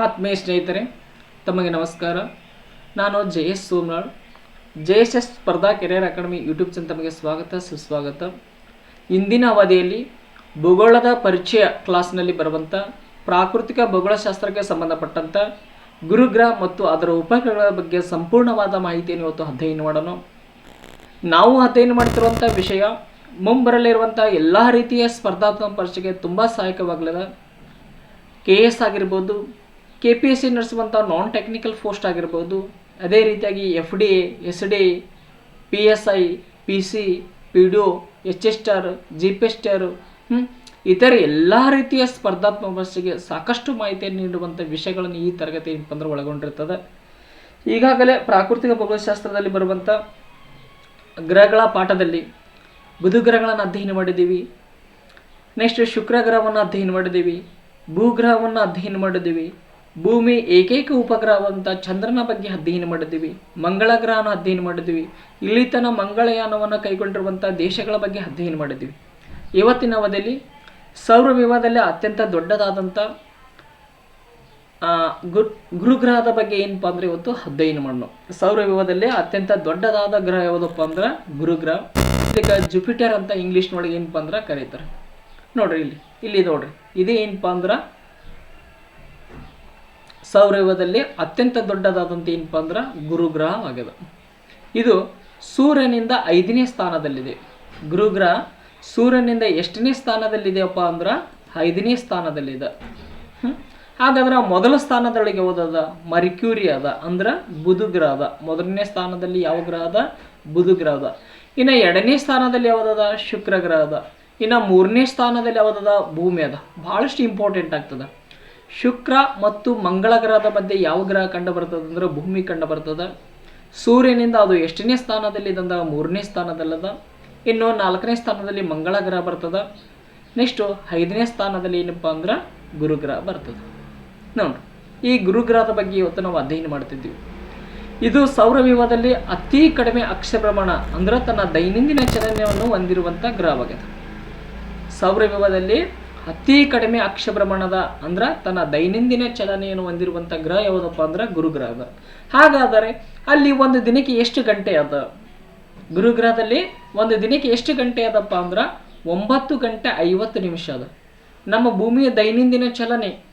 ಆತ್ಮೀಯ ಸ್ನೇಹಿತರೆ, ತಮಗೆ ನಮಸ್ಕಾರ. ನಾನು Jayesh Somanal J S S ಸ್ಪರ್ಧಾ ಕೆರಿಯರ್ ಅಕಾಡೆಮಿ ಯೂಟ್ಯೂಬ್ ಚಾನಲ್ ತಮಗೆ ಸ್ವಾಗತ, ಸುಸ್ವಾಗತ. ಇಂದಿನ ಅವಧಿಯಲ್ಲಿ ಭೂಗೋಳದ ಪರಿಚಯ ಕ್ಲಾಸ್ನಲ್ಲಿ ಬರುವಂಥ ಪ್ರಾಕೃತಿಕ ಭೂಗೋಳಶಾಸ್ತ್ರಕ್ಕೆ ಸಂಬಂಧಪಟ್ಟಂಥ ಗುರುಗ್ರಹ ಮತ್ತು ಅದರ ಉಪಗ್ರಹಗಳ ಬಗ್ಗೆ ಸಂಪೂರ್ಣವಾದ ಮಾಹಿತಿಯನ್ನು ಇವತ್ತು ಅಧ್ಯಯನ ಮಾಡೋಣ. ನಾವು ಅಧ್ಯಯನ ಮಾಡ್ತಿರುವಂಥ ವಿಷಯ ಮುಂಬರಲಿರುವಂಥ ಎಲ್ಲ ರೀತಿಯ ಸ್ಪರ್ಧಾತ್ಮಕ ಪರೀಕ್ಷೆಗೆ ತುಂಬ ಸಹಾಯಕವಾಗಲಿದೆ. ಕೆ ಎಸ್ ಆಗಿರ್ಬೋದು ಕೆ ಪಿ ಎಸ್ ಸಿ ನಡೆಸುವಂಥ ನಾನ್ ಟೆಕ್ನಿಕಲ್ ಪೋಸ್ಟ್ ಆಗಿರ್ಬೋದು ಅದೇ ರೀತಿಯಾಗಿ F D A S D P S I P C P D O H S T R G P S ಇತರೆ ಎಲ್ಲ ರೀತಿಯ ಸ್ಪರ್ಧಾತ್ಮಕ ಪರೀಕ್ಷೆಗೆ ಸಾಕಷ್ಟು ಮಾಹಿತಿಯನ್ನು ನೀಡುವಂಥ ವಿಷಯಗಳನ್ನು ಈ ತರಗತಿ ಏನಪ್ಪಂದ್ರೆ ಒಳಗೊಂಡಿರ್ತದೆ. ಈಗಾಗಲೇ ಪ್ರಾಕೃತಿಕ ಭೌಗೋಳಶಾಸ್ತ್ರದಲ್ಲಿ ಬರುವಂಥ ಗ್ರಹಗಳ ಪಾಠದಲ್ಲಿ ಬುಧ ಗ್ರಹಗಳನ್ನು ಅಧ್ಯಯನ ಮಾಡಿದ್ದೀವಿ. ನೆಕ್ಸ್ಟ್ ಶುಕ್ರ ಗ್ರಹವನ್ನು ಅಧ್ಯಯನ ಮಾಡಿದ್ದೀವಿ. ಭೂಗ್ರಹವನ್ನು ಅಧ್ಯಯನ ಮಾಡಿದ್ದೀವಿ. ಭೂಮಿ ಏಕೈಕ ಉಪಗ್ರಹವಂತ ಚಂದ್ರನ ಬಗ್ಗೆ ಅಧ್ಯಯನ ಮಾಡಿದ್ವಿ ಮಂಗಳ ಗ್ರಹನ ಅಧ್ಯಯನ ಮಾಡಿದ್ವಿ ಇಲ್ಲಿ ತನ ಮಂಗಳಯಾನವನ್ನು ಕೈಗೊಂಡಿರುವಂಥ ದೇಶಗಳ ಬಗ್ಗೆ ಅಧ್ಯಯನ ಮಾಡಿದ್ವಿ. ಇವತ್ತಿನ ಅವಧಿಯಲ್ಲಿ ಸೌರ ವಿವಾಹದಲ್ಲಿ ಅತ್ಯಂತ ದೊಡ್ಡದಾದಂಥ ಗುರು, ಗುರುಗ್ರಹದ ಬಗ್ಗೆ ಏನಪ್ಪ ಅಂದರೆ ಇವತ್ತು ಅಧ್ಯಯನ ಮಾಡೋಣ. ಸೌರ ವಿವಾಹದಲ್ಲಿ ಅತ್ಯಂತ ದೊಡ್ಡದಾದ ಗ್ರಹ ಯಾವುದಪ್ಪ ಅಂದ್ರೆ ಗುರುಗ್ರಹ. ಇದಕ್ಕೆ ಜುಪಿಟರ್ ಅಂತ ಇಂಗ್ಲೀಷ್ನೊಳಗೆ ಏನಪ್ಪ ಅಂದ್ರೆ ಕರೀತಾರೆ. ನೋಡ್ರಿ ಇಲ್ಲಿ ಇಲ್ಲಿ ನೋಡ್ರಿ. ಇದೇನಪ್ಪ ಅಂದ್ರೆ ಸೌರವ್ಯದಲ್ಲಿ ಅತ್ಯಂತ ದೊಡ್ಡದಾದಂಥ ಏನಪ್ಪ ಅಂದ್ರೆ ಗುರುಗ್ರಹ ಆಗಿದೆ ಇದು ಸೂರ್ಯನಿಂದ ಐದನೇ ಸ್ಥಾನದಲ್ಲಿದೆ. ಗುರುಗ್ರಹ ಸೂರ್ಯನಿಂದ ಎಷ್ಟನೇ ಸ್ಥಾನದಲ್ಲಿದೆಯಪ್ಪ ಅಂದ್ರೆ ಐದನೇ ಸ್ಥಾನದಲ್ಲಿದೆ. ಹಾಗಾದ್ರೆ ಮೊದಲ ಸ್ಥಾನದೊಳಗೆ ಯಾವುದದ ಮರಿಕ್ಯೂರಿ ಅದ ಅಂದ್ರೆ ಬುಧ ಗ್ರಹ ಅದ. ಮೊದಲನೇ ಸ್ಥಾನದಲ್ಲಿ ಯಾವ ಗ್ರಹ ಅದ? ಬುಧ ಗ್ರಹ ಅದ. ಇನ್ನು ಎರಡನೇ ಸ್ಥಾನದಲ್ಲಿ ಯಾವುದದ ಶುಕ್ರ ಗ್ರಹ ಅದ. ಇನ್ನು ಮೂರನೇ ಸ್ಥಾನದಲ್ಲಿ ಯಾವುದದ ಭೂಮಿ ಅದ. ಬಹಳಷ್ಟು ಇಂಪಾರ್ಟೆಂಟ್ ಆಗ್ತದೆ. ಶುಕ್ರ ಮತ್ತು ಮಂಗಳ ಗ್ರಹದ ಮಧ್ಯೆ ಯಾವ ಗ್ರಹ ಕಂಡು ಬರ್ತದೆ ಅಂದ್ರೆ ಭೂಮಿ ಕಂಡು ಬರ್ತದೆ. ಸೂರ್ಯನಿಂದ ಅದು ಎಷ್ಟನೇ ಸ್ಥಾನದಲ್ಲಿ ಇದಂದ ಮೂರನೇ ಸ್ಥಾನದಲ್ಲದ. ಇನ್ನು ನಾಲ್ಕನೇ ಸ್ಥಾನದಲ್ಲಿ ಮಂಗಳ ಗ್ರಹ ಬರ್ತದೆ. ನೆಕ್ಸ್ಟು ಐದನೇ ಸ್ಥಾನದಲ್ಲಿ ಏನಪ್ಪ ಅಂದ್ರೆ ಗುರುಗ್ರಹ ಬರ್ತದೆ. ನೋಡ್ರಿ ಈ ಗುರುಗ್ರಹದ ಬಗ್ಗೆ ಇವತ್ತು ನಾವು ಅಧ್ಯಯನ ಮಾಡ್ತಿದ್ದೀವಿ. ಇದು ಸೌರವ್ಯೂಹದಲ್ಲಿ ಅತಿ ಕಡಿಮೆ ಅಕ್ಷಭ್ರಮಣ ಅಂದ್ರೆ ತನ್ನ ದೈನಂದಿನ ಚಲನೆಯನ್ನು ಹೊಂದಿರುವಂಥ ಗ್ರಹವಾಗಿದೆ. ಸೌರವ್ಯೂಹದಲ್ಲಿ ಅತಿ ಕಡಿಮೆ ಅಕ್ಷಭ್ರಮಣದ ಅಂದ್ರೆ ತನ್ನ ದೈನಂದಿನ ಚಲನೆಯನ್ನು ಹೊಂದಿರುವಂಥ ಗ್ರಹ ಯಾವುದಪ್ಪ ಅಂದ್ರೆ ಗುರುಗ್ರಹ ಹಾಗಾದರೆ ಅಲ್ಲಿ ಒಂದು ದಿನಕ್ಕೆ ಎಷ್ಟು ಗಂಟೆ ಅದ? ಗುರುಗ್ರಹದಲ್ಲಿ ಒಂದು ದಿನಕ್ಕೆ ಎಷ್ಟು ಗಂಟೆ ಅದಪ್ಪ ಅಂದ್ರೆ ಒಂಬತ್ತು ಗಂಟೆ ಐವತ್ತು ನಿಮಿಷ ಅದ. ನಮ್ಮ ಭೂಮಿಯ ದೈನಂದಿನ ಚಲನೆ,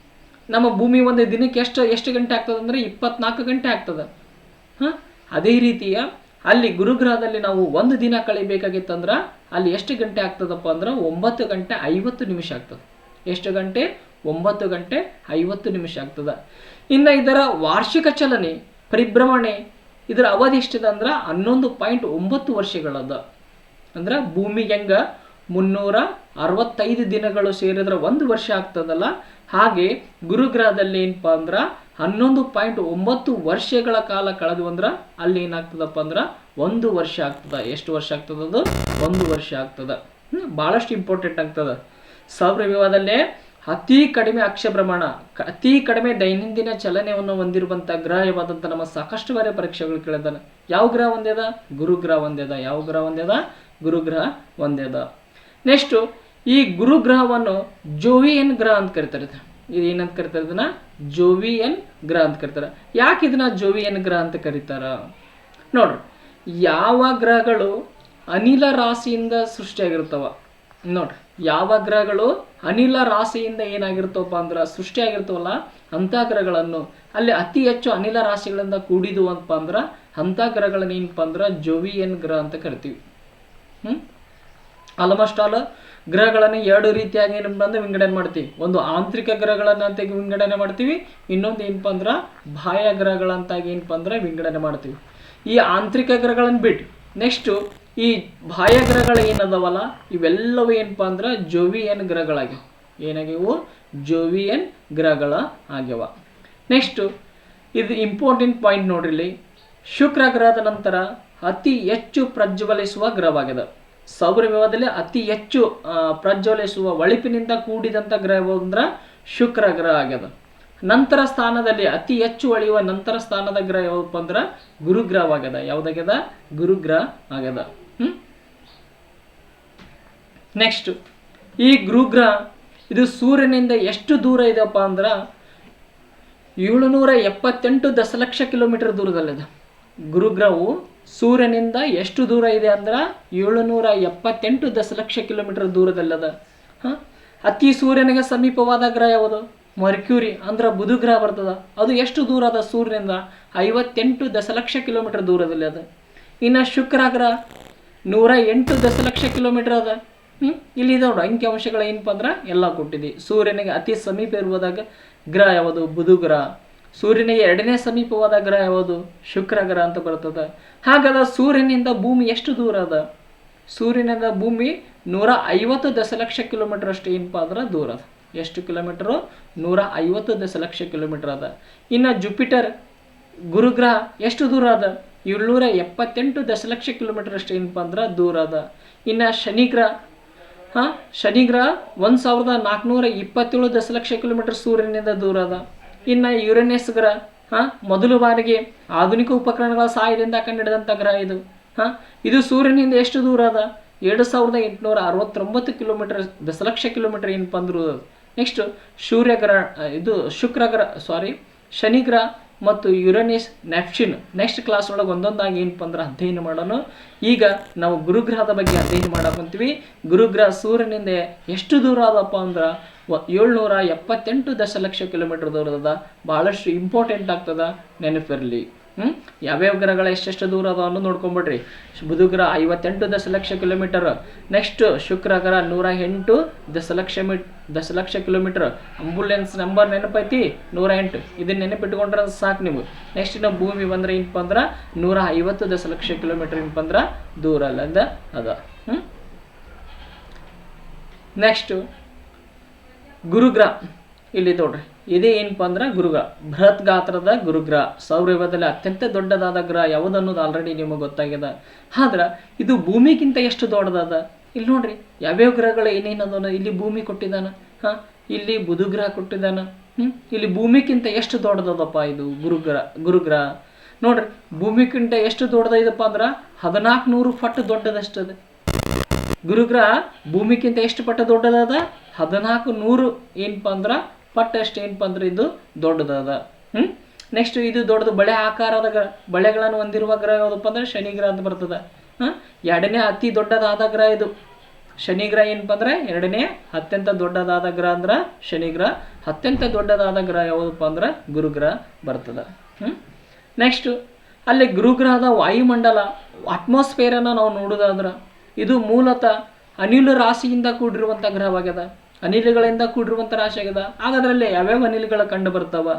ನಮ್ಮ ಭೂಮಿ ಒಂದು ದಿನಕ್ಕೆ ಎಷ್ಟು ಎಷ್ಟು ಗಂಟೆ ಆಗ್ತದೆ ಅಂದರೆ ಇಪ್ಪತ್ನಾಲ್ಕು ಗಂಟೆ ಆಗ್ತದೆ. ಹಾಂ? ಅದೇ ರೀತಿಯ ಅಲ್ಲಿ ಗುರುಗ್ರಹದಲ್ಲಿ ನಾವು ಒಂದು ದಿನ ಕಳಿಬೇಕಾಗಿತ್ತಂದ್ರೆ ಅಲ್ಲಿ ಎಷ್ಟು ಗಂಟೆ ಆಗ್ತದಪ್ಪ ಅಂದ್ರೆ ಒಂಬತ್ತು ಗಂಟೆ ಐವತ್ತು ನಿಮಿಷ ಆಗ್ತದೆ. ಎಷ್ಟು ಗಂಟೆ? ಒಂಬತ್ತು ಗಂಟೆ ಐವತ್ತು ನಿಮಿಷ ಆಗ್ತದೆ. ಇನ್ನು ಇದರ ವಾರ್ಷಿಕ ಚಲನೆ, ಪರಿಭ್ರಮಣೆ, ಇದರ ಅವಧಿ ಎಷ್ಟಿದೆ ಅಂದ್ರೆ ಹನ್ನೊಂದು ಪಾಯಿಂಟ್ ಒಂಬತ್ತು ವರ್ಷಗಳದ. ಅಂದ್ರೆ ಭೂಮಿಗೆ ಹೆಂಗ ಮುನ್ನೂರ ಅರವತ್ತೈದು ದಿನಗಳು ಸೇರಿದ್ರೆ ಒಂದು ವರ್ಷ ಆಗ್ತದಲ್ಲ? ಹಾಗೆ ಗುರುಗ್ರಹದಲ್ಲಿ ಏನಪ್ಪ ಅಂದ್ರೆ ಹನ್ನೊಂದು ಪಾಯಿಂಟ್ ಒಂಬತ್ತು ವರ್ಷಗಳ ಕಾಲ ಕಳೆದು ಅಂದ್ರೆ ಅಲ್ಲಿ ಏನಾಗ್ತದಪ್ಪ ಅಂದ್ರೆ ಒಂದು ವರ್ಷ ಆಗ್ತದ. ಎಷ್ಟು ವರ್ಷ ಆಗ್ತದ ಅದು? ಒಂದು ವರ್ಷ ಆಗ್ತದ. ಬಹಳಷ್ಟು ಭಾಳಷ್ಟು ಇಂಪಾರ್ಟೆಂಟ್ ಆಗ್ತದ. ಸೌರ ವಿವಾಹದಲ್ಲೇ ಅತಿ ಕಡಿಮೆ ಅಕ್ಷ ಪ್ರಮಾಣ ಅತಿ ಕಡಿಮೆ ದೈನಂದಿನ ಚಲನೆಯನ್ನು ಹೊಂದಿರುವಂಥ ಗ್ರಹ ಯಾವಾದಂಥ ನಮ್ಮ ಸಾಕಷ್ಟು ಬಾರಿ ಪರೀಕ್ಷೆಗಳು ಕೇಳಿದಾನೆ ಯಾವ ಗ್ರಹ ಒಂದೇದ ಗುರುಗ್ರಹ ಒಂದೇದ ಯಾವ ಗ್ರಹ ಒಂದೇದ ಗುರುಗ್ರಹ ಒಂದೇದ ನೆಕ್ಸ್ಟು ಈ ಗುರು ಗುರುಗ್ರಹವನ್ನು ಜೋವಿಯನ್ ಗ್ರಹ ಅಂತ ಕರಿತಾರೆ. ಇದು. ಏನಂತ ಕರಿತಾರೆ ಇದನ್ನ? ಜೋವಿಯನ್ ಗ್ರಹ ಅಂತ ಕರಿತಾರೆ. ಯಾಕೆ ಇದನ್ನ ಜೋವಿಯನ್ ಗ್ರಹ ಅಂತ ಕರೀತಾರ? ನೋಡ್ರಿ, ಯಾವ ಗ್ರಹಗಳು ಅನಿಲ ರಾಶಿಯಿಂದ ಸೃಷ್ಟಿಯಾಗಿರ್ತಾವ? ನೋಡ್ರಿ, ಯಾವ ಗ್ರಹಗಳು ಅನಿಲ ರಾಶಿಯಿಂದ ಏನಾಗಿರ್ತವಪ್ಪ ಅಂದ್ರೆ ಸೃಷ್ಟಿಯಾಗಿರ್ತಾವಲ್ಲ, ಅಂಥ ಗ್ರಹಗಳನ್ನು, ಅಲ್ಲಿ ಅತಿ ಹೆಚ್ಚು ಅನಿಲ ರಾಶಿಗಳಿಂದ ಕೂಡಿದ್ವು ಅಂತಪ್ಪ ಅಂದ್ರೆ, ಅಂಥ ಗ್ರಹಗಳನ್ನ ಏನಪ್ಪ ಅಂದ್ರೆ ಜೋವಿಯನ್ ಗ್ರಹ ಅಂತ ಕರಿತೀವಿ. ಹ್ಮ್? ಆಲ್ಮೋಸ್ಟ್ ಆಲ್ ಗ್ರಹಗಳನ್ನು ಎರಡು ರೀತಿಯಾಗಿ ಏನಪ್ಪ ಅಂದ್ರೆ ವಿಂಗಡಣೆ ಮಾಡ್ತೀವಿ. ಒಂದು ಆಂತರಿಕ ಗ್ರಹಗಳನ್ನು ಅಂತ ವಿಂಗಡಣೆ ಮಾಡ್ತೀವಿ, ಇನ್ನೊಂದು ಏನಪ್ಪ ಅಂದ್ರೆ ಬಾಹ್ಯ ಗ್ರಹಗಳಂತಾಗಿ ಏನಪ್ಪ ಅಂದ್ರೆ ವಿಂಗಡಣೆ ಮಾಡ್ತೀವಿ. ಈ ಆಂತರಿಕ ಗ್ರಹಗಳನ್ನು ಬಿಟ್ಟು ನೆಕ್ಸ್ಟು ಈ ಬಾಹ್ಯ ಗ್ರಹಗಳು ಏನದವಲ್ಲ, ಇವೆಲ್ಲವೂ ಏನಪ್ಪ ಅಂದ್ರೆ ಜೋವಿಯನ್ ಗ್ರಹಗಳಾಗ್ಯಾವ. ಏನಾಗ್ಯವು? ಜೋವಿಯನ್ ಗ್ರಹಗಳ ಆಗ್ಯವ. ನೆಕ್ಸ್ಟು ಇದು ಇಂಪಾರ್ಟೆಂಟ್ ಪಾಯಿಂಟ್ ನೋಡ್ರಿ ಶುಕ್ರ ಗ್ರಹದ ನಂತರ ಅತಿ ಹೆಚ್ಚು ಪ್ರಜ್ವಲಿಸುವ ಗ್ರಹವಾಗಿದೆ ಸೌರ ವ್ಯೂಹದಲ್ಲಿ ಅತಿ ಹೆಚ್ಚು ಪ್ರಜ್ವಲಿಸುವ ಒಳಿಪಿನಿಂದ ಕೂಡಿದಂಥ ಗ್ರಹ ಅಂದ್ರೆ ಶುಕ್ರ ಗ್ರಹ ಆಗ್ಯದ. ನಂತರ ಸ್ಥಾನದಲ್ಲಿ ಅತಿ ಹೆಚ್ಚು ಒಳಿಯುವ ನಂತರ ಸ್ಥಾನದ ಗ್ರಹ ಯಾವಪ್ಪ ಅಂದ್ರೆ ಗುರುಗ್ರಹವಾಗ್ಯದ ಯಾವುದಾಗ್ಯದ? ಗುರುಗ್ರಹ ಆಗ್ಯದ. ಹ್ಮ್? ನೆಕ್ಸ್ಟ್ ಈ ಗುರುಗ್ರಹ, ಇದು ಸೂರ್ಯನಿಂದ ಎಷ್ಟು ದೂರ ಇದೆಯಪ್ಪ ಅಂದ್ರೆ ಏಳುನೂರ ಎಪ್ಪತ್ತೆಂಟು ದಶಲಕ್ಷ ಕಿಲೋಮೀಟರ್ ದೂರದಲ್ಲಿದೆ. ಗುರುಗ್ರಹವು ಸೂರ್ಯನಿಂದ ಎಷ್ಟು ದೂರ ಇದೆ ಅಂದ್ರೆ ಏಳುನೂರ ಎಪ್ಪತ್ತೆಂಟು ದಶಲಕ್ಷ ಕಿಲೋಮೀಟರ್ ದೂರದಲ್ಲದ. ಹಾಂ? ಅತಿ ಸೂರ್ಯನಿಗೆ ಸಮೀಪವಾದ ಗ್ರಹ ಯಾವುದು? ಮರ್ಕ್ಯೂರಿ, ಅಂದ್ರೆ ಬುಧ ಗ್ರಹ ಬರ್ತದ. ಅದು ಎಷ್ಟು ದೂರ ಅದ ಸೂರ್ಯನಿಂದ? ಐವತ್ತೆಂಟು ದಶಲಕ್ಷ ಕಿಲೋಮೀಟರ್ ದೂರದಲ್ಲಿ ಅದ. ಇನ್ನು ಶುಕ್ರ ಗ್ರಹ ನೂರ ಎಂಟು ದಶಲಕ್ಷ ಕಿಲೋಮೀಟರ್ ಅದ. ಹ್ಞೂ ಇಲ್ಲಿ ನೋಡು, ಅಂಕಿಅಂಶಗಳು ಏನಪ್ಪ ಅಂದ್ರೆ ಎಲ್ಲ ಕೊಟ್ಟಿದೆ. ಸೂರ್ಯನಿಗೆ ಅತಿ ಸಮೀಪ ಇರುವುದಾಗ ಗ್ರಹ ಯಾವುದು? ಬುಧ ಗ್ರಹ. ಸೂರ್ಯನಿಗೆ ಎರಡನೇ ಸಮೀಪವಾದ ಗ್ರಹ ಯಾವುದು? ಶುಕ್ರ ಗ್ರಹ ಅಂತ ಬರ್ತದೆ. ಹಾಗಾದ ಸೂರ್ಯನಿಂದ ಭೂಮಿ ಎಷ್ಟು ದೂರ ಅದ? ಸೂರ್ಯನಿಂದ ಭೂಮಿ ನೂರ ಐವತ್ತು ದಶಲಕ್ಷ ಕಿಲೋಮೀಟರ್ ಅಷ್ಟು ಏನಪ್ಪ ಅಂದ್ರೆ ದೂರ ಅದ. ಎಷ್ಟು ಕಿಲೋಮೀಟರು? ನೂರ ಐವತ್ತು ದಶಲಕ್ಷ ಕಿಲೋಮೀಟರ್ ಅದ. ಇನ್ನು ಜುಪಿಟರ್ ಗುರುಗ್ರಹ ಎಷ್ಟು ದೂರ ಅದ? ಏಳ್ನೂರ ಎಪ್ಪತ್ತೆಂಟು ದಶಲಕ್ಷ ಕಿಲೋಮೀಟರ್ ಅಷ್ಟು ಏನಪ್ಪ ಅಂದ್ರೆ ದೂರ ಅದ. ಇನ್ನು ಶನಿ ಗ್ರಹ ಹಾಂ? ಶನಿ ಗ್ರಹ ಒಂದು ಸಾವಿರದ ನಾಲ್ಕುನೂರ ಇಪ್ಪತ್ತೇಳು ದಶಲಕ್ಷ ಕಿಲೋಮೀಟರ್ ಸೂರ್ಯನಿಂದ ದೂರ ಅದ. ಇನ್ನು ಯುರೇನಿಯಸ್ ಗ್ರಹ, ಹಾಂ, ಮೊದಲು ಬಾರಿಗೆ ಆಧುನಿಕ ಉಪಕರಣಗಳ ಸಹಾಯದಿಂದ ಕಂಡುಹಿಡಿದಂಥ ಗ್ರಹ ಇದು. ಹಾಂ, ಇದು ಸೂರ್ಯನಿಂದ ಎಷ್ಟು ದೂರ ಅದ? ಎರಡು ಸಾವಿರದ ಎಂಟುನೂರ ಅರವತ್ತೊಂಬತ್ತು ಕಿಲೋಮೀಟರ್, ದಶಲಕ್ಷ ಕಿಲೋಮೀಟರ್ ಏನಪ್ಪ ಅಂದ್ರು ನೆಕ್ಸ್ಟ್ ಸೂರ್ಯ ಗ್ರಹ, ಇದು ಶುಕ್ರ ಗ್ರಹ ಸಾರಿ ಶನಿ ಗ್ರಹ ಮತ್ತು ಯುರೇನಿಸ್ ನೆಪ್ಚಿನ್ ನೆಕ್ಸ್ಟ್ ಕ್ಲಾಸ್ ಒಳಗೆ ಒಂದೊಂದಾಗಿ ಏನಪ್ಪ ಅಂದ್ರೆ ಅಧ್ಯಯನ ಮಾಡೋಣ ಈಗ ನಾವು ಗುರುಗ್ರಹದ ಬಗ್ಗೆ ಅಧ್ಯಯನ ಮಾಡಕ್ಕಂತೀವಿ ಗುರುಗ್ರಹ ಸೂರ್ಯನಿಂದ ಎಷ್ಟು ದೂರ ಅದಪ್ಪ ಅಂದ್ರೆ ಏಳ್ನೂರ ಎಪ್ಪತ್ತೆಂಟು ದಶಲಕ್ಷ ಕಿಲೋಮೀಟರ್ ದೂರದ ಭಾಳಷ್ಟು ಇಂಪಾರ್ಟೆಂಟ್ ಆಗ್ತದ. ನೆನಪಿರಲಿ. ಹ್ಞೂ ಯಾವ್ಯಾವ ಗ್ರಹಗಳ ಎಷ್ಟೆಷ್ಟು ದೂರ ಅದಾವ ಅನ್ನೋದು ನೋಡ್ಕೊಂಬಿಡ್ರಿ. ಬುಧ ಗ್ರಹ ಐವತ್ತೆಂಟು ದಶಲಕ್ಷ ಕಿಲೋಮೀಟರ್. ನೆಕ್ಸ್ಟ್ ಶುಕ್ರ ಗ್ರಹ ನೂರ ಎಂಟು ದಶಲಕ್ಷ ಮೀ, ದಶಲಕ್ಷ ಕಿಲೋಮೀಟರ್. Ambulance number ನೆನಪೈತಿ? ನೂರ ಎಂಟು ಇದನ್ನ ನೆನಪಿಟ್ಕೊಂಡ್ರೆ ಸಾಕು ನೀವು. ನೆಕ್ಸ್ಟ್ ನಾವು ಭೂಮಿ ಬಂದ್ರೆ ಏನಪ್ಪ ಅಂದ್ರೆ ನೂರ ಐವತ್ತು ದಶಲಕ್ಷ ಕಿಲೋಮೀಟರ್ ಏನಪ್ಪ ಅಂದ್ರೆ ದೂರ ಅಲ್ಲದ ಅದ. ಹ್ಞೂ ನೆಕ್ಸ್ಟು ಗುರುಗ್ರಹ. ಇಲ್ಲಿ ನೋಡ್ರಿ. ಇದೇ ಏನಪ್ಪ ಅಂದ್ರೆ ಗುರುಗ್ರಹ ಬೃಹತ್ ಗಾತ್ರದ ಗುರುಗ್ರಹ. ಸೌರವ್ಯದಲ್ಲಿ ಅತ್ಯಂತ ದೊಡ್ಡದಾದ ಗ್ರಹ ಯಾವುದು ಅನ್ನೋದು ಆಲ್ರೆಡಿ ನಿಮಗೆ ಗೊತ್ತಾಗಿದೆ. ಆದ್ರೆ ಇದು ಭೂಮಿಗಿಂತ ಎಷ್ಟು ದೊಡ್ಡದಾದ? ಇಲ್ಲಿ ನೋಡ್ರಿ, ಯಾವ್ಯಾವ ಗ್ರಹಗಳು ಏನೇನು ಅದಾನ ಇಲ್ಲಿ ಭೂಮಿ ಕೊಟ್ಟಿದ್ದಾನ, ಹಾಂ? ಇಲ್ಲಿ ಬುಧ ಗ್ರಹ ಕೊಟ್ಟಿದ್ದಾನ, ಹ್ಮ್? ಇಲ್ಲಿ ಭೂಮಿಗಿಂತ ಎಷ್ಟು ದೊಡ್ಡದದಪ್ಪ ಇದು ಗುರುಗ್ರಹ ಗುರುಗ್ರಹ? ನೋಡ್ರಿ, ಭೂಮಿಗಿಂತ ಎಷ್ಟು ದೊಡ್ಡದೈದಪ್ಪ ಅಂದ್ರೆ ಹದಿನಾಲ್ಕು ನೂರು ಪಟ್ಟು ದೊಡ್ಡದಷ್ಟದ ಗುರುಗ್ರಹ ಭೂಮಿಗಿಂತ ಎಷ್ಟು ಪಟ್ಟು ದೊಡ್ಡದಾದ? ಹದಿನಾಲ್ಕು ನೂರು ಏನಪ್ಪ ಅಂದ್ರೆ ಪಟ್ಟ ಅಷ್ಟು ಏನಪ್ಪ ಅಂದ್ರೆ ಇದು ದೊಡ್ಡದಾದ. ಹ್ಞೂ ನೆಕ್ಸ್ಟ್ ಇದು ದೊಡ್ಡದು ಬಳೆ ಆಕಾರದ ಬಳೆಗಳನ್ನು ಹೊಂದಿರುವ ಗ್ರಹ ಯಾವುದಪ್ಪ ಅಂದ್ರೆ ಶನಿ ಗ್ರಹ ಅಂತ ಬರ್ತದೆ. ಹಾಂ? ಎರಡನೇ ಅತಿ ದೊಡ್ಡದಾದ ಗ್ರಹ ಇದು. ಶನಿ ಗ್ರಹ ಏನಪ್ಪ ಅಂದ್ರೆ ಎರಡನೇ ಅತ್ಯಂತ ದೊಡ್ಡದಾದ ಗ್ರಹ ಅಂದ್ರೆ ಶನಿ ಗ್ರಹ. ಅತ್ಯಂತ ದೊಡ್ಡದಾದ ಗ್ರಹ ಯಾವುದಪ್ಪ ಅಂದ್ರೆ ಗುರುಗ್ರಹ ಬರ್ತದೆ. ಹ್ಞೂ ನೆಕ್ಸ್ಟು ಅಲ್ಲಿ ಗುರುಗ್ರಹದ ವಾಯುಮಂಡಲ ಅಟ್ಮಾಸ್ಫಿಯರನ್ನು ನಾವು ನೋಡೋದಾದ್ರೆ ಇದು ಮೂಲತಃ ಅನಿಲ ರಾಶಿಯಿಂದ ಕೂಡಿರುವಂಥ ಗ್ರಹವಾಗ್ಯದ. ಅನಿಲಗಳಿಂದ ಕೂಡಿರುವಂಥ ರಾಶಿ ಆಗ್ಯದ. ಹಾಗಾದ್ರಲ್ಲಿ ಯಾವ್ಯಾವ ಅನಿಲಗಳು ಕಂಡು ಬರ್ತಾವ?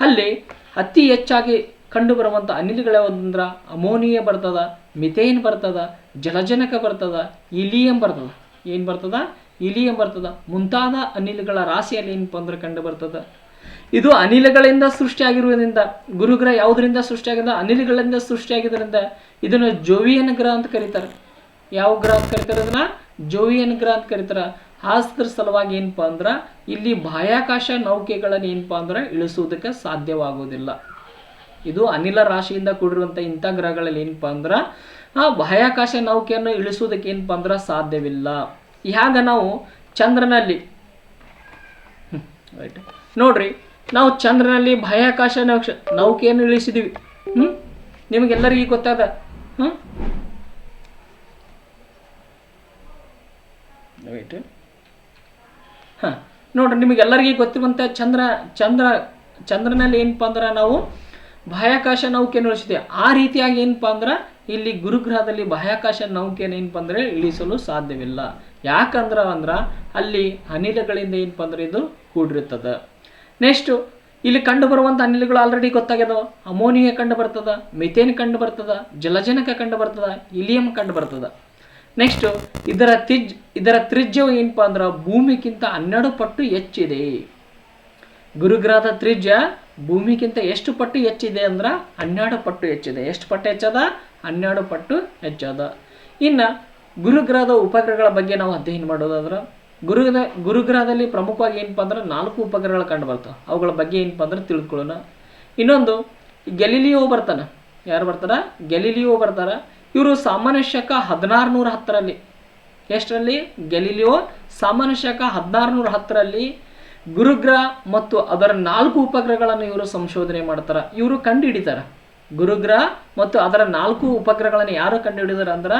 ಅಲ್ಲಿ ಅತಿ ಹೆಚ್ಚಾಗಿ ಕಂಡು ಬರುವಂಥ ಅನಿಲಗಳು ಅಮೋನಿಯ ಅಮೋನಿಯಾ ಬರ್ತದ, ಮಿಥೇನ್ ಬರ್ತದ, ಜಲಜನಕ ಬರ್ತದ, ಇಲಿಯಂ ಬರ್ತದ. ಏನು ಬರ್ತದ? ಇಲಿಯಂ ಬರ್ತದ. ಮುಂತಾದ ಅನಿಲಗಳ ರಾಶಿಯಲ್ಲಿ ಏನಪ್ಪ ಅಂದ್ರೆ ಕಂಡು ಬರ್ತದ? ಇದು ಅನಿಲಗಳಿಂದ ಸೃಷ್ಟಿಯಾಗಿರುವುದರಿಂದ ಗುರುಗ್ರಹ ಯಾವುದರಿಂದ ಸೃಷ್ಟಿಯಾಗಿದೆ ಅನಿಲಗಳಿಂದ ಸೃಷ್ಟಿಯಾಗಿದ್ದರಿಂದ ಇದನ್ನು ಜೋವಿಯನ್ ಗ್ರಹ ಅಂತ ಕರೀತಾರೆ. ಯಾವ ಗ್ರಹ ಅಂತ ಕರೀತಾರೆ ಅದನ್ನ? ಜೋವಿಯನ್ ಗ್ರಹ ಅಂತ ಕರೀತಾರೆ. ಅದ್ರ ಸಲುವಾಗಿ ಏನಪ್ಪಾ ಅಂದ್ರೆ, ಇಲ್ಲಿ ಬಾಹ್ಯಾಕಾಶ ನೌಕೆಗಳನ್ನು ಏನಪ್ಪಾ ಅಂದ್ರೆ ಇಳಿಸುವುದಕ್ಕೆ ಸಾಧ್ಯವಾಗುವುದಿಲ್ಲ. ಇದು ಅನಿಲ ರಾಶಿಯಿಂದ ಕೂಡಿರುವಂಥ ಇಂಥ ಗ್ರಹಗಳಲ್ಲಿ ಏನಪ್ಪಾ ಅಂದ್ರೆ, ಆ ಬಾಹ್ಯಾಕಾಶ ನೌಕೆಯನ್ನು ಇಳಿಸುವುದಕ್ಕೆ ಏನಪ್ಪ ಅಂದ್ರೆ ಸಾಧ್ಯವಿಲ್ಲ. ಹ್ಯಾಗ ನಾವು ಚಂದ್ರನಲ್ಲಿ ರೈಟ್ ನೋಡ್ರಿ, ನಾವು ಚಂದ್ರನಲ್ಲಿ ಬಾಹ್ಯಾಕಾಶ ನೌಕ್ಷ, ನೌಕೆಯನ್ನು ಇಳಿಸಿದೀವಿ. ಹ್ಞೂ ನಿಮಗೆಲ್ಲರಿಗೂ ಗೊತ್ತಾದ? ಹ್ಞೂ ರೈಟ್ ಹಾಂ. ನೋಡ್ರಿ, ನಿಮಗೆಲ್ಲರಿಗೆ ಗೊತ್ತಿರುವಂಥ ಚಂದ್ರ ಚಂದ್ರ, ಚಂದ್ರನಲ್ಲಿ ಏನಪ್ಪ ಅಂದ್ರೆ ನಾವು ಬಾಹ್ಯಾಕಾಶ ನೌಕೆಯನ್ನು ಇಳಿಸಿದೆ ಆ ರೀತಿಯಾಗಿ ಏನಪ್ಪ ಅಂದ್ರೆ ಇಲ್ಲಿ ಗುರುಗ್ರಹದಲ್ಲಿ ಬಾಹ್ಯಾಕಾಶ ನೌಕೆಯನ್ನು ಏನಪ್ಪ ಅಂದರೆ ಇಳಿಸಲು ಸಾಧ್ಯವಿಲ್ಲ. ಯಾಕಂದ್ರೆ ಅಂದ್ರೆ ಅಲ್ಲಿ ಅನಿಲಗಳಿಂದ ಏನಪ್ಪ ಅಂದ್ರೆ ಇದು ಕೂಡಿರುತ್ತದೆ. ನೆಕ್ಸ್ಟು ಇಲ್ಲಿ ಕಂಡು ಬರುವಂಥ ಅನಿಲಗಳು ಆಲ್ರೆಡಿ ಗೊತ್ತಾಗ್ಯದವ. ಅಮೋನಿಯಾ ಕಂಡು ಬರ್ತದೆ ಮಿಥೇನ್ ಕಂಡು ಬರ್ತದೆ, ಜಲಜನಕ ಕಂಡು ಬರ್ತದೆ ಇಲಿಯಂ ಕಂಡು ಬರ್ತದ. ನೆಕ್ಸ್ಟು ಇದರ ತಿಜ್ ಇದರ ತ್ರಿಜ್ಯವು ಏನಪ್ಪ ಅಂದ್ರೆ ಭೂಮಿಗಿಂತ ಹನ್ನೆರಡು ಪಟ್ಟು ಹೆಚ್ಚಿದೆ. ಗುರುಗ್ರಹದ ತ್ರಿಜ್ಯ ಭೂಮಿಗಿಂತ ಎಷ್ಟು ಪಟ್ಟು ಹೆಚ್ಚಿದೆ ಅಂದ್ರೆ ಹನ್ನೆರಡು ಪಟ್ಟು ಹೆಚ್ಚಿದೆ. ಎಷ್ಟು ಪಟ್ಟು ಹೆಚ್ಚದ? ಹನ್ನೆರಡು ಪಟ್ಟು ಹೆಚ್ಚದ. ಇನ್ನು ಗುರುಗ್ರಹದ ಉಪಗ್ರಹಗಳ ಬಗ್ಗೆ ನಾವು ಅಧ್ಯಯನ ಮಾಡೋದಾದ್ರೆ, ಗುರುಗ್ರಹ, ಗುರುಗ್ರಹದಲ್ಲಿ ಪ್ರಮುಖವಾಗಿ ಏನಪ್ಪ ಅಂದ್ರೆ ನಾಲ್ಕು ಉಪಗ್ರಹಗಳು ಕಂಡು ಬರ್ತಾವೆ ಅವುಗಳ ಬಗ್ಗೆ ಏನಪ್ಪ ಅಂದ್ರೆ ತಿಳ್ಕೊಳ್ಳೋಣ ಇನ್ನೊಂದು, ಗೆಲಿಲಿಯೋ ಬರ್ತಾನೆ. ಯಾರು ಬರ್ತಾರ? ಗೆಲಿಲಿಯೋ ಬರ್ತಾರ. ಇವರು ಸಾಮಾನ್ಯ ಶಕ ಹದಿನಾರು ನೂರ ಹತ್ತರಲ್ಲಿ. ಎಷ್ಟರಲ್ಲಿ? ಗೆಲಿಲಿಯೋ ಸಾಮಾನ್ಯ ಶಕ ಹದಿನಾರು ನೂರ ಹತ್ತರಲ್ಲಿ ಗುರುಗ್ರಹ ಮತ್ತು ಅದರ ನಾಲ್ಕು ಉಪಗ್ರಹಗಳನ್ನು ಇವರು ಸಂಶೋಧನೆ ಮಾಡ್ತಾರೆ. ಇವರು ಕಂಡುಹಿಡಿತಾರೆ. ಗುರುಗ್ರಹ ಮತ್ತು ಅದರ ನಾಲ್ಕು ಉಪಗ್ರಹಗಳನ್ನು ಯಾರು ಕಂಡುಹಿಡಿದಾರೆ ಅಂದ್ರೆ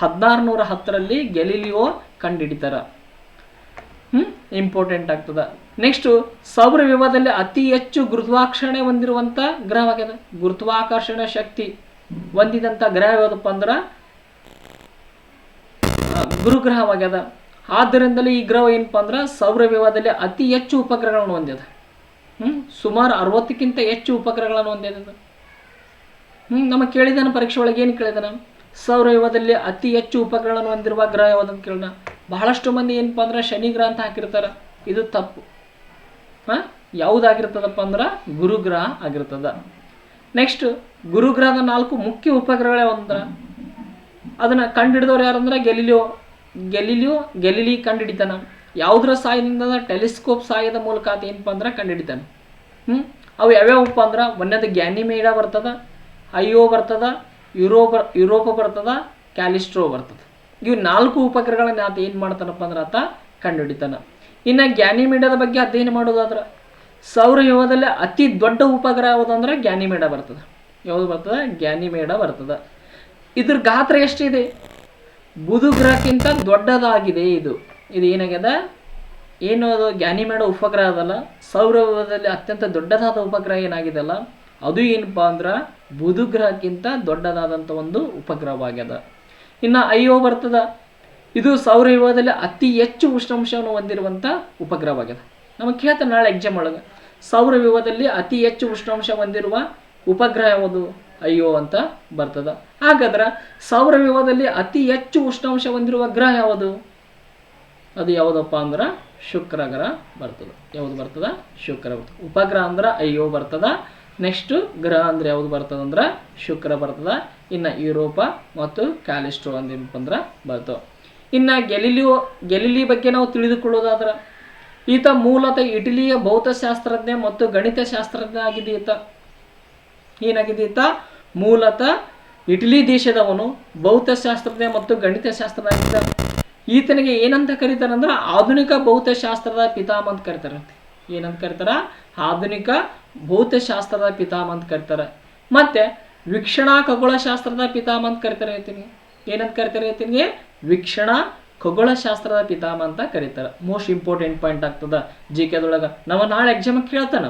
ಹದಿನಾರು ನೂರ ಹತ್ತರಲ್ಲಿ ಗೆಲಿಲಿಯೋ ಕಂಡುಹಿಡಿತಾರ. ಹ್ಞೂ ಇಂಪಾರ್ಟೆಂಟ್ ಆಗ್ತದ. ನೆಕ್ಸ್ಟ್, ಸೌರ ವ್ಯೂಹದಲ್ಲಿ ಅತಿ ಹೆಚ್ಚು ಗುರುತ್ವಾಕರ್ಷಣೆ ಹೊಂದಿರುವಂತ ಗ್ರಹವಾಗ್ಯದ ಗುರುತ್ವಾಕರ್ಷಣೆ ಶಕ್ತಿ. ಹೊಂದಿದಂತ ಗ್ರಹ ಯಾವುದಪ್ಪ ಅಂದ್ರೆ ಗುರುಗ್ರಹವಾಗ್ಯದ ಆದ್ದರಿಂದಲೇ ಈ ಗ್ರಹ ಏನಪ್ಪ ಅಂದ್ರೆ ಸೌರ ಅತಿ ಹೆಚ್ಚು ಉಪಗ್ರಹಗಳನ್ನು ಹೊಂದಿದೆ ಹ್ಮ್? ಸುಮಾರು ಅರವತ್ತಕ್ಕಿಂತ ಹೆಚ್ಚು ಉಪಗ್ರಹಗಳನ್ನು ಹೊಂದಿದೆ ಹ್ಮ್? ನಮಗೆ ಕೇಳಿದಾನೆ ಪರೀಕ್ಷೆ ಒಳಗೆ ಏನು ಕೇಳಿದಾನೆ? ಸೌರ ಅತಿ ಹೆಚ್ಚು ಉಪಗ್ರಹಗಳನ್ನು ಹೊಂದಿರುವ ಗ್ರಹ ಯಾವುದಂತ ಕೇಳಿದ ಬಹಳಷ್ಟು ಮಂದಿ ಏನಪ್ಪ ಅಂದ್ರೆ, ಶನಿ ಗ್ರಹ ಅಂತ ಹಾಕಿರ್ತಾರ. ಇದು ತಪ್ಪು. ಹಾ? ಯಾವುದಾಗಿರ್ತದಪ್ಪ ಅಂದ್ರೆ, ಗುರುಗ್ರಹ ಆಗಿರ್ತದ. ನೆಕ್ಸ್ಟ್ ಗುರುಗ್ರಹದ ನಾಲ್ಕು ಮುಖ್ಯ ಉಪಗ್ರಹಗಳೇ ಒಂದ್ರ. ಅದನ್ನ ಕಂಡುಹಿಡಿದವ್ರು ಯಾರಂದ್ರೆ ಗೆಲಿಲಿಯೋ ಗೆಲಿಲಿಯೋ ಗೆಲಿಲಿ ಕಂಡುಹಿಡಿತಾನೆ ಯಾವುದರ ಸಹಾಯದಿಂದ ಟೆಲಿಸ್ಕೋಪ್ ಸಹಾಯದ ಮೂಲಕ ಆತ ಏನಪ್ಪ ಅಂದ್ರೆ ಕಂಡುಹಿಡಿತಾನೆ ಹ್ಞೂ ಅವು ಯಾವ್ಯಾವಪ್ಪ ಅಂದ್ರೆ? ಒಂದನೇದು ಗ್ಯಾನಿಮೇಡ ಬರ್ತದ ಐಯೋ ಬರ್ತದ ಯುರೋಪ ಯುರೋಪ ಬರ್ತದ ಕ್ಯಾಲಿಸ್ಟ್ರೋ ಬರ್ತದ. ಇವು ನಾಲ್ಕು ಉಪಗ್ರಹಗಳನ್ನ ಆತ ಏನು ಮಾಡ್ತಾನಪ್ಪ ಅಂದ್ರೆ ಆತ ಕಂಡುಹಿಡಿತಾನ ಇನ್ನು ಗ್ಯಾನಿಮೇಡದ ಬಗ್ಗೆ ಅಧ್ಯಯನ ಮಾಡೋದಾದ್ರೆ? ಸೌರವ್ಯೂಹದಲ್ಲಿ ಅತಿ ದೊಡ್ಡ ಉಪಗ್ರಹ ಯಾವುದು ಅಂದ್ರೆ ಗ್ಯಾನಿಮೇಡ ಬರ್ತದೆ. ಯಾವುದು ಬರ್ತದೆ? ಗ್ಯಾನಿಮೇಡ ಬರ್ತದೆ. ಇದ್ರ ಗಾತ್ರ ಎಷ್ಟಿದೆ? ಬುಧ ಗ್ರಹಕ್ಕಿಂತ ದೊಡ್ಡದಾಗಿದೆ ಇದು. ಇದು ಏನಾಗ್ಯದ ಏನು ಅದು? ಗ್ಯಾನಿಮೇಡ ಉಪಗ್ರಹ ಅದಲ್ಲ. ಸೌರವ್ಯೂಹದಲ್ಲಿ ಅತ್ಯಂತ ದೊಡ್ಡದಾದ ಉಪಗ್ರಹ ಏನಾಗಿದೆಲ್ಲ ಅದು ಏನಪ್ಪ ಅಂದ್ರೆ ಬುಧ ಗ್ರಹಕ್ಕಿಂತ ದೊಡ್ಡದಾದಂಥ ಒಂದು ಉಪಗ್ರಹವಾಗ್ಯದ. ಇನ್ನು ಅಯ್ಯೋ ಬರ್ತದ. ಇದು ಸೌರವ್ಯೂಹದಲ್ಲಿ ಅತಿ ಹೆಚ್ಚು ಉಷ್ಣಾಂಶವನ್ನು ಹೊಂದಿರುವಂಥ ಉಪಗ್ರಹವಾಗ್ಯದ. ನಮಗೆ ಕೇಳ್ತಾರೆ ನಾಳೆ ಎಕ್ಸಾಮ್ ಒಳಗೆ. ಸೌರವ್ಯೂಹದಲ್ಲಿ ಅತಿ ಹೆಚ್ಚು ಉಷ್ಣಾಂಶ ಹೊಂದಿರುವ ಉಪಗ್ರಹ ಯಾವುದು? ಅಯ್ಯೋ ಅಂತ ಬರ್ತದ. ಹಾಗಾದ್ರೆ ಸೌರ ಸೌರವ್ಯೂಹದಲ್ಲಿ ಅತಿ ಹೆಚ್ಚು ಉಷ್ಣಾಂಶ ಹೊಂದಿರುವ ಗ್ರಹ ಯಾವುದು? ಅದು ಯಾವುದಪ್ಪ ಅಂದ್ರೆ ಶುಕ್ರ ಗ್ರಹ ಬರ್ತದ. ಯಾವುದು ಬರ್ತದ? ಶುಕ್ರ ಬರ್ತದ. ಉಪಗ್ರಹ ಅಂದ್ರೆ ಅಯ್ಯೋ ಬರ್ತದ. ನೆಕ್ಸ್ಟ್ ಗ್ರಹ ಅಂದ್ರೆ ಯಾವುದು ಬರ್ತದ ಅಂದ್ರೆ ಶುಕ್ರ ಬರ್ತದ. ಇನ್ನು ಯುರೋಪ ಮತ್ತು ಕ್ಯಾಲಿಸ್ಟ್ರೋ ಅಂದೇನಪ್ಪ ಅಂದ್ರೆ ಬರ್ತವೆ. ಇನ್ನು ಗೆಲಿಲಿಯೋ ಗೆಲಿಲಿ ಬಗ್ಗೆ ನಾವು ತಿಳಿದುಕೊಳ್ಳೋದಾದ್ರೆ? ಈತ ಮೂಲತಃ ಇಟಲಿಯ ಭೌತಶಾಸ್ತ್ರಜ್ಞ ಮತ್ತು ಗಣಿತಶಾಸ್ತ್ರಜ್ಞ ಆಗಿದೆ ಈತ. ಏನಾಗಿದೆ ಈತ? ಮೂಲತಃ ಇಟಲಿ ದೇಶದವನು, ಭೌತಶಾಸ್ತ್ರಜ್ಞ ಮತ್ತು ಗಣಿತಶಾಸ್ತ್ರಜ್ಞ ಈತನಿಗೆ ಏನಂತ ಕರೀತಾರಂದ್ರೆ ಆಧುನಿಕ ಭೌತಶಾಸ್ತ್ರದ ಪಿತಾಮ ಅಂತ ಕರೀತಾರಂತೆ ಏನಂತ ಕರೀತಾರ? ಆಧುನಿಕ ಭೌತಶಾಸ್ತ್ರದ ಪಿತಾಮ ಅಂತ ಕರೀತಾರೆ. ಮತ್ತೆ ವೀಕ್ಷಣಾ ಖಗೋಳಶಾಸ್ತ್ರದ ಪಿತಾಮ ಅಂತ ಕರೀತಾರೆ ಈತನಿಗೆ. ಏನಂತ ಕರೀತಾರೆ ಈತನಿಗೆ? ವೀಕ್ಷಣಾ ಖಗೋಳಶಾಸ್ತ್ರದ ಪಿತಾಮ ಅಂತ ಕರೀತಾರೆ. ಮೋಸ್ಟ್ ಇಂಪಾರ್ಟೆಂಟ್ ಪಾಯಿಂಟ್ ಆಗ್ತದ ಜಿ ಕೆದೊಳಗೆ ನಾವು ನಾಳೆ ಎಕ್ಸಾಮ್ ಕೇಳ್ತಾನ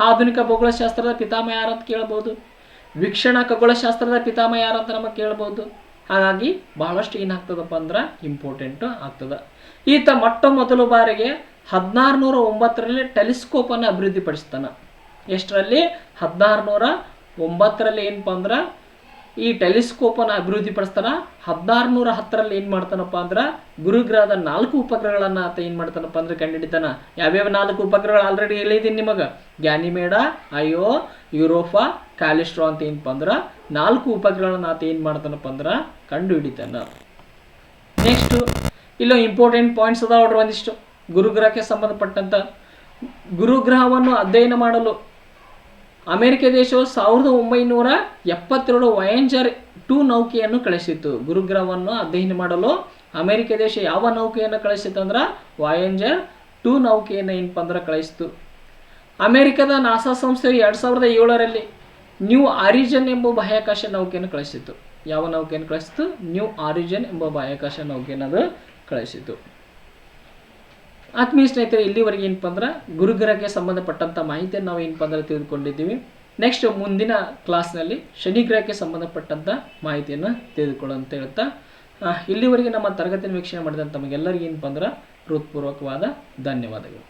ಆಧುನಿಕ ಭೂಗೋಳಶಾಸ್ತ್ರದ ಪಿತಾಮ ಯಾರಂತ ಕೇಳ್ಬೋದು? ವೀಕ್ಷಣ ಖಗೋಳಶಾಸ್ತ್ರದ ಪಿತಾಮ ಯಾರಂತ ನಮಗೆ ಕೇಳ್ಬೋದು? ಹಾಗಾಗಿ ಬಹಳಷ್ಟು ಏನಾಗ್ತದಪ್ಪ ಅಂದ್ರೆ ಇಂಪಾರ್ಟೆಂಟ್ ಆಗ್ತದ. ಈತ ಮೊಟ್ಟ ಮೊದಲು ಬಾರಿಗೆ ಹದಿನಾರು ನೂರ ಒಂಬತ್ತರಲ್ಲಿ ಟೆಲಿಸ್ಕೋಪನ್ನು ಅಭಿವೃದ್ಧಿಪಡಿಸ್ತಾನ. ಎಷ್ಟರಲ್ಲಿ? ಹದಿನಾರು ನೂರ ಒಂಬತ್ತರಲ್ಲಿ ಏನಪ್ಪ ಅಂದ್ರೆ ಈ ಟೆಲಿಸ್ಕೋಪನ್ನು ಅಭಿವೃದ್ಧಿಪಡಿಸ್ತಾನೆ ಹದಿನಾರು ನೂರ ಹತ್ತರಲ್ಲಿ ಏನು ಮಾಡ್ತಾನಪ್ಪ ಅಂದ್ರೆ ಗುರುಗ್ರಹದ ನಾಲ್ಕು ಉಪಗ್ರಹಗಳನ್ನು ಆತ ಏನು ಮಾಡ್ತಾನಪ್ಪ ಅಂದ್ರೆ ಕಂಡುಹಿಡಿತಾನ ಯಾವ್ಯಾವ ನಾಲ್ಕು ಉಪಗ್ರಹಗಳು ಆಲ್ರೆಡಿ ಹೇಳಿದ್ದೀನಿ ನಿಮಗೆ? ಗ್ಯಾನಿಮೇಡ ಅಯೋ ಯುರೋಫಾ, ಕ್ಯಾಲಿಸ್ಟ್ರೋ ಅಂತ ಏನಪ್ಪ ಅಂದ್ರೆ ನಾಲ್ಕು ಉಪಗ್ರಹಗಳನ್ನು ಆತ ಏನು ಮಾಡ್ತಾನಪ್ಪ ಅಂದ್ರೆ ಕಂಡು ಹಿಡಿತಾನ ನೆಕ್ಸ್ಟು ಇಲ್ಲೋ ಇಂಪಾರ್ಟೆಂಟ್ ಪಾಯಿಂಟ್ಸ್ ಅದಾವ ನೋಡ್ರಿ ಒಂದಿಷ್ಟು. ಗುರುಗ್ರಹಕ್ಕೆ ಸಂಬಂಧಪಟ್ಟಂತ. ಗುರುಗ್ರಹವನ್ನು ಅಧ್ಯಯನ ಮಾಡಲು ಅಮೆರಿಕ ದೇಶವು ಸಾವಿರದ ಒಂಬೈನೂರ ಎಪ್ಪತ್ತೆರಡು ವಯಂಜರ್ ಟೂ ನೌಕೆಯನ್ನು ಕಳಿಸಿತ್ತು. ಗುರುಗ್ರಹವನ್ನು ಅಧ್ಯಯನ ಮಾಡಲು ಅಮೆರಿಕ ದೇಶ ಯಾವ ನೌಕೆಯನ್ನು ಕಳಿಸಿತ್ತು ಅಂದ್ರೆ ವಯಂಜರ್ ಟೂ ನೌಕೆಯನ್ನು ಏನಪ್ಪ ಅಂದ್ರೆ ಕಳಿಸಿತು ಅಮೆರಿಕದ ನಾಸಾ ಸಂಸ್ಥೆಯು ಎರಡು ಸಾವಿರದ ಏಳರಲ್ಲಿ ನ್ಯೂ ಆರಿಜನ್ ಎಂಬ ಬಾಹ್ಯಾಕಾಶ ನೌಕೆಯನ್ನು ಕಳಿಸಿತ್ತು. ಯಾವ ನೌಕೆಯನ್ನು ಕಳಿಸಿತು ನ್ಯೂ ಆರಿಜನ್ ಎಂಬ ಬಾಹ್ಯಾಕಾಶ ನೌಕೆಯನ್ನು ಅದು ಕಳಿಸಿತು ಆತ್ಮೀಯ ಸ್ನೇಹಿತರು, ಇಲ್ಲಿವರೆಗೆ ಏನಪ್ಪ ಅಂದ್ರೆ ಗುರುಗ್ರಹಕ್ಕೆ ಸಂಬಂಧಪಟ್ಟಂಥ ಮಾಹಿತಿಯನ್ನು ನಾವು ಏನಪ್ಪ ಅಂದ್ರೆ ತಿಳಿದುಕೊಂಡಿದ್ದೀವಿ. ನೆಕ್ಸ್ಟ್ ಮುಂದಿನ ಕ್ಲಾಸ್ನಲ್ಲಿ ಶನಿಗ್ರಹಕ್ಕೆ ಸಂಬಂಧಪಟ್ಟಂಥ ಮಾಹಿತಿಯನ್ನು ತಿಳಿದುಕೊಳ್ಳೋ ಅಂತ ಹೇಳ್ತಾ ಇಲ್ಲಿವರೆಗೆ ನಮ್ಮ ತರಗತಿಯನ್ನು ವೀಕ್ಷಣೆ ಮಾಡಿದಂಥ ತಮಗೆಲ್ಲರಿಗೂ ಏನಪ್ಪ ಅಂದ್ರೆ ಹೃತ್ಪೂರ್ವಕವಾದ ಧನ್ಯವಾದಗಳು.